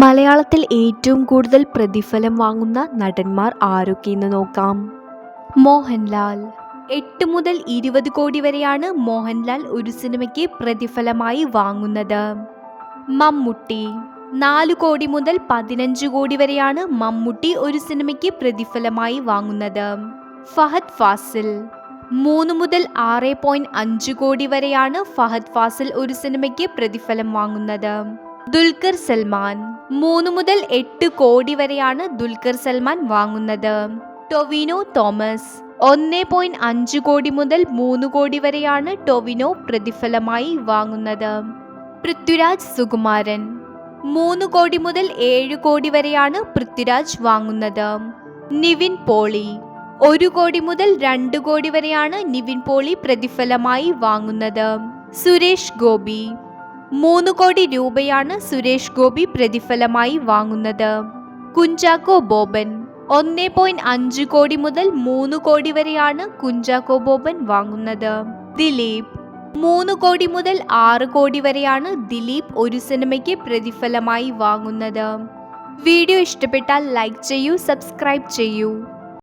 മലയാളത്തിൽ ഏറ്റവും കൂടുതൽ പ്രതിഫലം വാങ്ങുന്ന നടന്മാർ ആരൊക്കെയെന്ന് നോക്കാം. മോഹൻലാൽ. എട്ട് മുതൽ ഇരുപത് കോടി വരെയാണ് മോഹൻലാൽ ഒരു സിനിമയ്ക്ക് പ്രതിഫലമായി വാങ്ങുന്നത്. മമ്മൂട്ടി. നാല് കോടി മുതൽ പതിനഞ്ച് കോടി വരെയാണ് മമ്മൂട്ടി ഒരു സിനിമയ്ക്ക് പ്രതിഫലമായി വാങ്ങുന്നത്. ഫഹദ് ഫാസിൽ. മൂന്ന് മുതൽ ആറ് പോയിന്റ് അഞ്ച് കോടി വരെയാണ് ഫഹദ് ഫാസിൽ ഒരു സിനിമയ്ക്ക് പ്രതിഫലം വാങ്ങുന്നത്. ദുൽഖർ സൽമാൻ. മൂന്ന് മുതൽ എട്ട് കോടി വരെയാണ് ദുൽഖർ സൽമാൻ വാങ്ങുന്നത്. ടൊവിനോ തോമസ്. ഒന്ന് പോയിന്റ് അഞ്ച് കോടി മുതൽ മൂന്ന് കോടി വരെയാണ് ടൊവിനോ പ്രതിഫലമായി വാങ്ങുന്നത്. പൃഥ്വിരാജ് സുകുമാരൻ. മൂന്ന് കോടി മുതൽ ഏഴ് കോടി വരെയാണ് പൃഥ്വിരാജ് വാങ്ങുന്നത്. നിവിൻ പോളി. ഒരു കോടി മുതൽ രണ്ട് കോടി വരെയാണ് നിവിൻ പോളി പ്രതിഫലമായി വാങ്ങുന്നത്. സുരേഷ് ഗോപി. മൂന്ന് കോടി രൂപയാണ് സുരേഷ് ഗോപി പ്രതിഫലമായി വാങ്ങുന്നത്. കുഞ്ചാക്കോ ബോബൻ. ഒന്നേ പോയിന്റ് അഞ്ച് കോടി മുതൽ മൂന്ന് കോടി വരെയാണ് കുഞ്ചാക്കോ ബോബൻ വാങ്ങുന്നത്. ദിലീപ്. മൂന്ന് കോടി മുതൽ ആറ് കോടി വരെയാണ് ദിലീപ് ഒരു സിനിമയ്ക്ക് പ്രതിഫലമായി വാങ്ങുന്നത്. വീഡിയോ ഇഷ്ടപ്പെട്ടാൽ ലൈക്ക് ചെയ്യൂ സബ്സ്ക്രൈബ് ചെയ്യൂ.